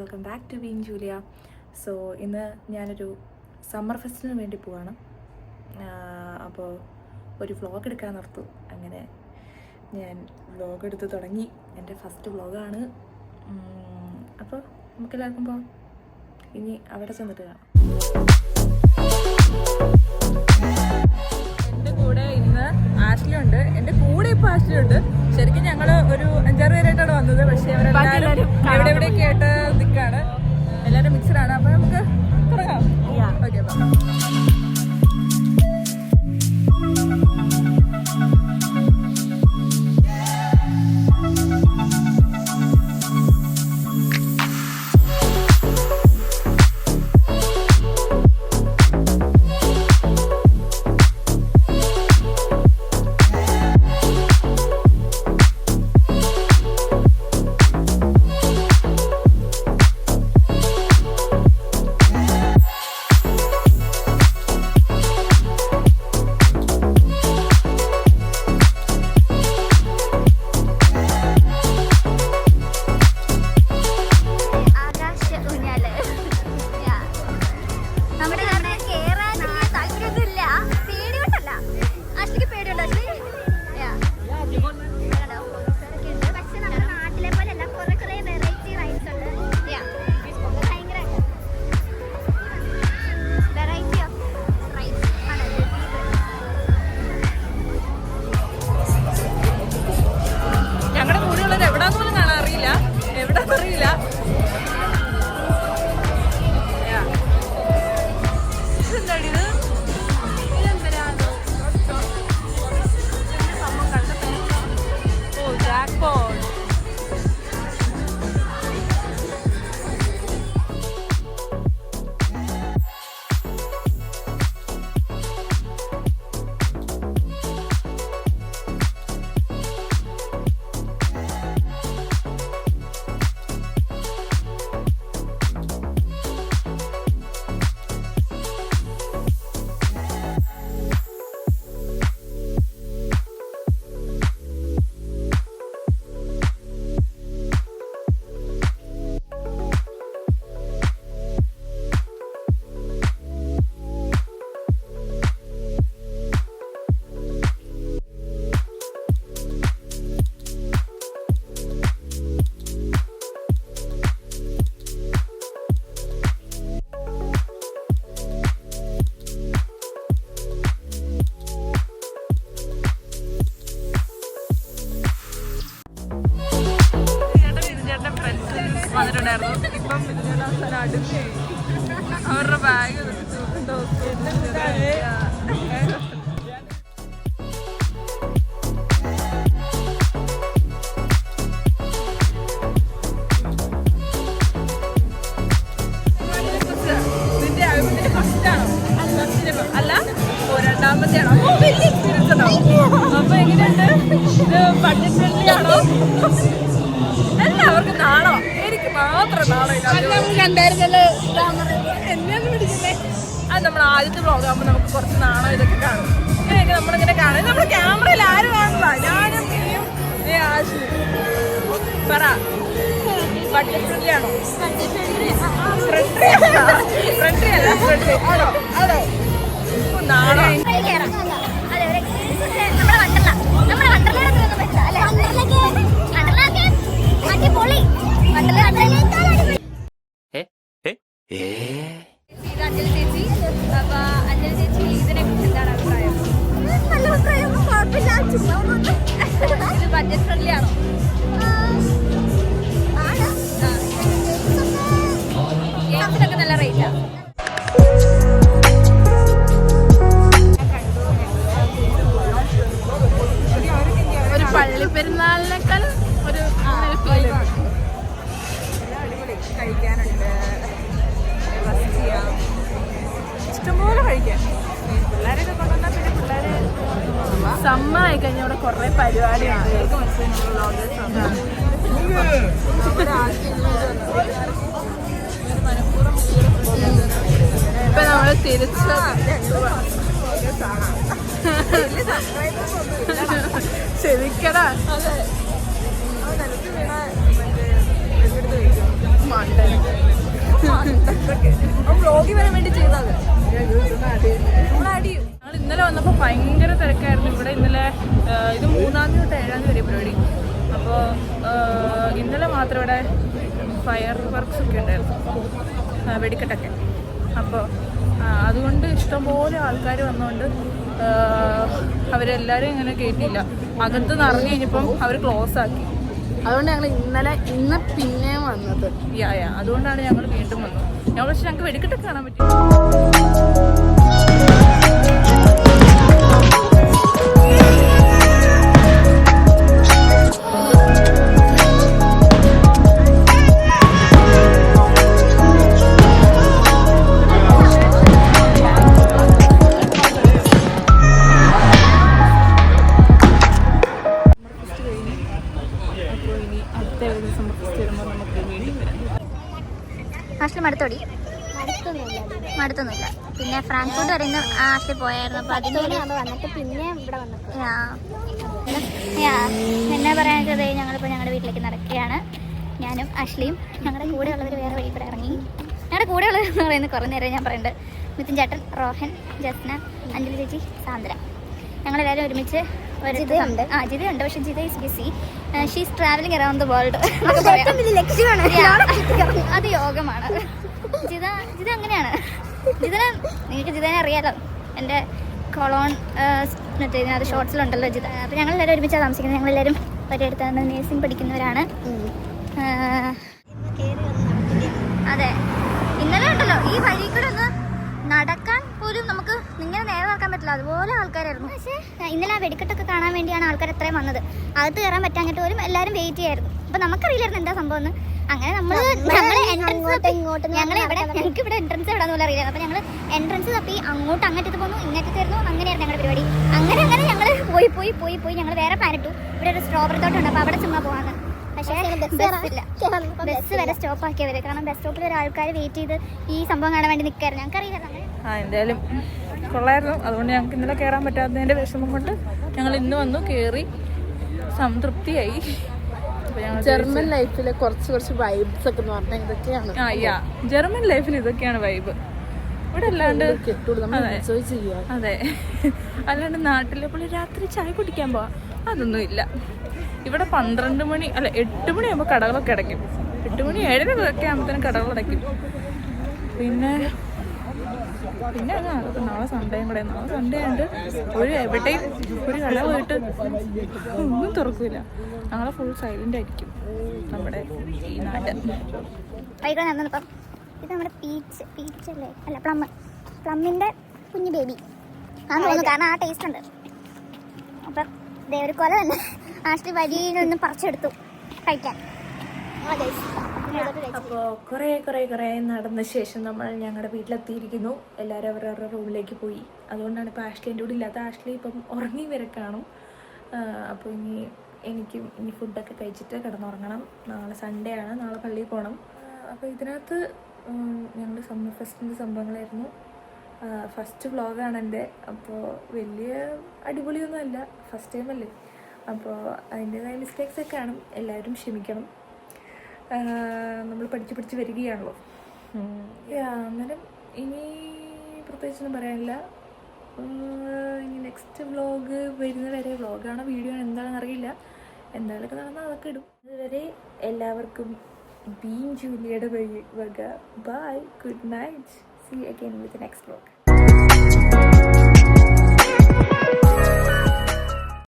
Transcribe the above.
Welcome back to Bean Julia so ഇന്ന് ഞാനൊരു summer ഫെസ്റ്റിന് വേണ്ടി പോവാണ്. അപ്പോൾ ഒരു വ്ളോഗ് എടുക്കാൻ നിർത്തു അങ്ങനെ ഞാൻ വ്ളോഗ് എടുത്ത് തുടങ്ങി. എന്റെ ഫസ്റ്റ് വ്ളോഗാണ് അപ്പോൾ നമുക്കെല്ലാവർക്കും പോവാം. ഇനി അവിടെ ചെന്നിട്ട് കാണാം. എന്റെ കൂടെ ഇന്ന് ആഷ്ലി ഉണ്ട് എന്റെ കൂടെ ഇപ്പോൾ ആഷ്ലി ഉണ്ട് ശരിക്കും ഞങ്ങൾ ഒരു അഞ്ചാറ് പേരായിട്ടാണ് വന്നത്. പക്ഷേ അവരെല്ലാവരും എവിടെ എവിടെയൊക്കെ ആയിട്ട് ഓ രണ്ടാമത്തെ ആണോ ഓ വലിയ എക്സ്പീരിയൻസ് ഉണ്ടാവും അപ്പൊ എങ്ങനെയുണ്ട്? ബഡ്ജറ്റ് ഫ്രണ്ട്ലി ആണോ? എല്ലാവർക്കും നാണോ? എനിക്ക് മാത്രം നാണോ അത് നമ്മൾ ആദ്യത്തെ വ്ളോഗ് ആകുമ്പോൾ നമുക്ക് കുറച്ച് നാണോ ഇതൊക്കെ കാണും. ഇങ്ങനെയൊക്കെ നമ്മളിങ്ങനെ കാണും. നമ്മുടെ ക്യാമറയിൽ ആരും കാണില്ല ഞാനും നീയും നീ ആശു. പറ. ബഡ്ജറ്റ് ഫ്രണ്ട്ലി ആണോ? ഫ്രണ്ട്ലി അല്ല ഫ്രണ്ട്ലി ആണോ? ആണോ? കഴിക്കാനുണ്ട്. റെസ്റ്റ് ചെയ്യാം ഇഷ്ടംപോലെ കഴിക്കാം. പിള്ളേരൊക്കെ കൊണ്ടുവന്നാൽ പിന്നെ പിള്ളേരെ സമ്മർ ആയി കഴിഞ്ഞാൽ ഇവിടെ കുറേ പരിപാടിയാണ്. ഇപ്പൊ നമ്മൾ തിരിച്ച് ശരിക്കടാ വ്ളോഗിൽ വരാൻ വേണ്ടി ചെയ്തത് ഞങ്ങൾ ഇന്നലെ വന്നപ്പോൾ ഭയങ്കര തിരക്കായിരുന്നു ഇവിടെ ഇന്നലെ ഇത് മൂന്നാം തീയതി തൊട്ട് ഏഴാം തീയതി വരെ പരിപാടി അപ്പോൾ ഇന്നലെ മാത്രം ഇവിടെ ഫയർ വർക്ക്സ് ഒക്കെ ഉണ്ടായിരുന്നു വെടിക്കെട്ടൊക്കെ അപ്പോൾ അതുകൊണ്ട് ഇഷ്ടംപോലെ ആൾക്കാർ വന്നുകൊണ്ട് അവരെല്ലാവരും ഇങ്ങനെ കയറ്റിയില്ല അകത്ത് നിറഞ്ഞു കഴിഞ്ഞപ്പം അവർ ക്ലോസ് ആക്കി അതുകൊണ്ട് ഞങ്ങൾ ഇന്നലെ ഇന്ന് പിന്നെ വന്നത്. അതുകൊണ്ടാണ് ഞങ്ങൾ വീണ്ടും വന്നത്. ഞങ്ങൾ പക്ഷെ ഞങ്ങൾക്ക് വെടിക്കെട്ടൊക്കെ കാണാൻ പറ്റും. അടുത്ത ഏഴ് ദിവസം ഫസ്റ്റ് വരുമ്പോൾ നമുക്ക് വീണ്ടും വരാം. ആഷ്ലി മടുത്തോടി? മടുത്തൊന്നുമില്ല. പിന്നെ ഫ്രാങ്ക്ഫോർട്ട് വരെ ഇന്ന് ആഷ്ലി പോയായിരുന്നു. അപ്പൊ അതിന് വന്നിട്ട് പിന്നെ ഇവിടെ. എന്നാ പറയാനത് ഞങ്ങളിപ്പോൾ ഞങ്ങളുടെ വീട്ടിലേക്ക് നടക്കുകയാണ്. ഞാനും അഷ്ലിയും ഞങ്ങളുടെ കൂടെ ഉള്ളവർ വേറെ വഴി കൂടെ ഇറങ്ങി. ഞങ്ങളുടെ കൂടെ ഉള്ളവർ എന്ന് പറയുന്നത് കുറേ നേരം ഞാൻ പറയുന്നുണ്ട് മിഥുൻ ചേട്ടൻ റോഹൻ ജസ്ന അഞ്ജലി ചേച്ചി സാന്ദ്ര. ഞങ്ങളെല്ലാവരും ഒരുമിച്ച് ഒരു ജിതയുണ്ട്. ആ ജിതയുണ്ട്. പക്ഷെ Jitha is busy she's travelling around the world അത് യോഗമാണ്. ജിത ജിത അങ്ങനെയാണ്. ജിതനെ നിങ്ങൾക്ക് ജിതനെ അറിയാലോ. എന്റെ കൊളോൺ മറ്റേ ഇതിനകത്ത് ഷോർട്സിലുണ്ടല്ലോ ജിത. അപ്പം ഞങ്ങൾ എല്ലാവരും ഒരുമിച്ചാണ് താമസിക്കുന്നത്. ഞങ്ങളെല്ലാവരും ഒരിടത്താണ് നേഴ്സിംഗ് പഠിക്കുന്നവരാണ്. ആ, അതെ. ഇന്നലെ ഉണ്ടല്ലോ ഈ വഴി കൂടെ ഒന്ന് നടക്കാൻ പോലും നമുക്ക് ഇങ്ങനെ നേരെ നടക്കാൻ പറ്റില്ല. അതുപോലെ ആൾക്കാരായിരുന്നു. പക്ഷേ ഇന്നലെ ആ വെടിക്കെട്ടൊക്കെ കാണാൻ വേണ്ടിയാണ് ആൾക്കാർ എത്രയും വന്നത്. അകത്ത് കയറാൻ പറ്റാഞ്ഞിട്ട് പോലും എല്ലാവരും വെയിറ്റ് ചെയ്യായിരുന്നു. അപ്പൊ നമുക്കറിയില്ലായിരുന്നു എന്താ സംഭവം എന്ന്. അങ്ങനെ നമ്മൾ ഞങ്ങൾ എൻട്രൻസ് ഞങ്ങൾ ഇവിടെ ഞങ്ങൾക്ക് ഇവിടെ എൻട്രൻസ് എവിടെ പോലും അറിയില്ല. അപ്പൊ ഞങ്ങൾ എൻട്രൻസ് തപ്പി അങ്ങോട്ട് അങ്ങോട്ട് പോന്നു. ഇങ്ങോട്ട് ഇങ്ങോട്ടേക്കായിരുന്നു അങ്ങനെയായിരുന്നു ഞങ്ങളുടെ പരിപാടി. അങ്ങനെ അങ്ങനെ ഞങ്ങൾ പോയി പോയി പോയി പോയി. ഞങ്ങൾ വേറെ പ്ലാൻ ഇട്ടു. ഇവിടെ ഒരു സ്ട്രോബെറി തോട്ടം ഉണ്ട്. അപ്പൊ അവിടെ ചുമ്മാ പോവാന്ന്. പക്ഷേ ബസ് വരെ സ്റ്റോപ്പ് ആക്കിയവര്. കാരണം ബസ് സ്റ്റോപ്പിൽ ഒരു ആൾക്കാർ വെയിറ്റ് ചെയ്ത് ഈ സംഭവം കാണാൻ വേണ്ടി നിൽക്കായിരുന്നു ഞങ്ങൾക്കറിയില്ല നമ്മൾ ആ എന്തായാലും കൊള്ളായിരുന്നു. അതുകൊണ്ട് ഞങ്ങൾക്ക് ഇന്നലെ കയറാൻ പറ്റാത്തതിന്റെ വിഷമം കൊണ്ട് ഞങ്ങൾ ഇന്ന് വന്നു കയറി സംതൃപ്തിയായി. ജർമ്മൻ ലൈഫിലെ കുറച്ച് കുറച്ച് വൈബ്സ് ഒക്കെ എന്ന് പറഞ്ഞാൽ ഇതൊക്കെയാണ്. ആ യാ. ജർമ്മൻ ലൈഫിൽ ഇതൊക്കെയാണ് വൈബ് ഇവിടെ അല്ലാണ്ട് അതെ. അല്ലാണ്ട് നാട്ടിലെ പോലെ രാത്രി ചായ കുടിക്കാൻ പോവാ. അതൊന്നും ഇല്ല. ഇവിടെ പന്ത്രണ്ട് മണി അല്ല എട്ട് മണിയാകുമ്പോൾ കടകളൊക്കെ അടയ്ക്കും. എട്ട് മണി ഏഴര ഒക്കെ ആകുമ്പോഴത്തേനും കടകൾ അടയ്ക്കും പിന്നെ പിന്നെ അങ്ങ് നടക്കും നാളെ സൺഡേയും കൂടെ. നാളെ സൺഡേ ആയിട്ട് ഒരു എവിടെയും ഒരു കട പോയിട്ട് ഒന്നും തുറക്കില്ല നാളെ ഫുൾ സൈലന്റ് ആയിരിക്കും നമ്മുടെ ഈ നാട്. വൈകിട്ട് ഇത് നമ്മുടെ പീച്ച് പീച്ച് അല്ലേ? അല്ല പ്ലം പ്ലമ്മിന്റെ കുഞ്ഞു ബേബി ആ തോന്നുന്നു കാരണം ആ ടേസ്റ്റ് ഉണ്ട്. അപ്പം ദേ ഒരു കൊല തന്നെ ആഷ്ലി വരിയിൽ നിന്ന് പറിച്ചെടുത്തു. കഴിക്കാൻ. അപ്പോൾ കുറേ കുറേ കുറേ നടന്ന ശേഷം നമ്മൾ ഞങ്ങളുടെ വീട്ടിലെത്തിയിരിക്കുന്നു. എല്ലാവരും അവരവരുടെ റൂമിലേക്ക് പോയി. അതുകൊണ്ടാണ് ഇപ്പോൾ ആഷ്ലി കൂടെ ഇല്ലാത്ത ആഷ്ലി ഇപ്പം ഉറങ്ങി വരെ കാണും. അപ്പോൾ ഇനി എനിക്കും ഇനി ഫുഡൊക്കെ കഴിച്ചിട്ട് കിടന്നുറങ്ങണം. നാളെ സൺഡേ ആണ്. നാളെ പള്ളിയിൽ പോകണം അപ്പോൾ ഇതിനകത്ത് ഞങ്ങൾ സമ്മർ ഫെസ്റ്റിന്റെ സംഭവങ്ങളായിരുന്നു. ഫസ്റ്റ് വ്ളോഗാണ് എന്റെ. അപ്പോൾ വലിയ അടിപൊളിയൊന്നുമല്ല. ഫസ്റ്റ് ടൈം അല്ലേ? അപ്പോൾ അതിന്റേതായ മിസ്റ്റേക്സ് ഒക്കെ കാണും. എല്ലാവരും ക്ഷമിക്കണം. നമ്മൾ പഠിച്ച് പഠിച്ച് വരികയാണല്ലോ. അന്നേരം ഇനി പ്രത്യേകിച്ചൊന്നും പറയാനില്ല. ഇനി നെക്സ്റ്റ് വ്ളോഗ് വരുന്ന വരെ വ്ളോഗാണോ വീഡിയോ ആണോ എന്താണെന്ന് അറിയില്ല. എന്തായാലും നടന്നാൽ അതൊക്കെ ഇടും. അതുവരെ എല്ലാവർക്കും ബീൻ വഴി വക. Bye good night see again with next vlog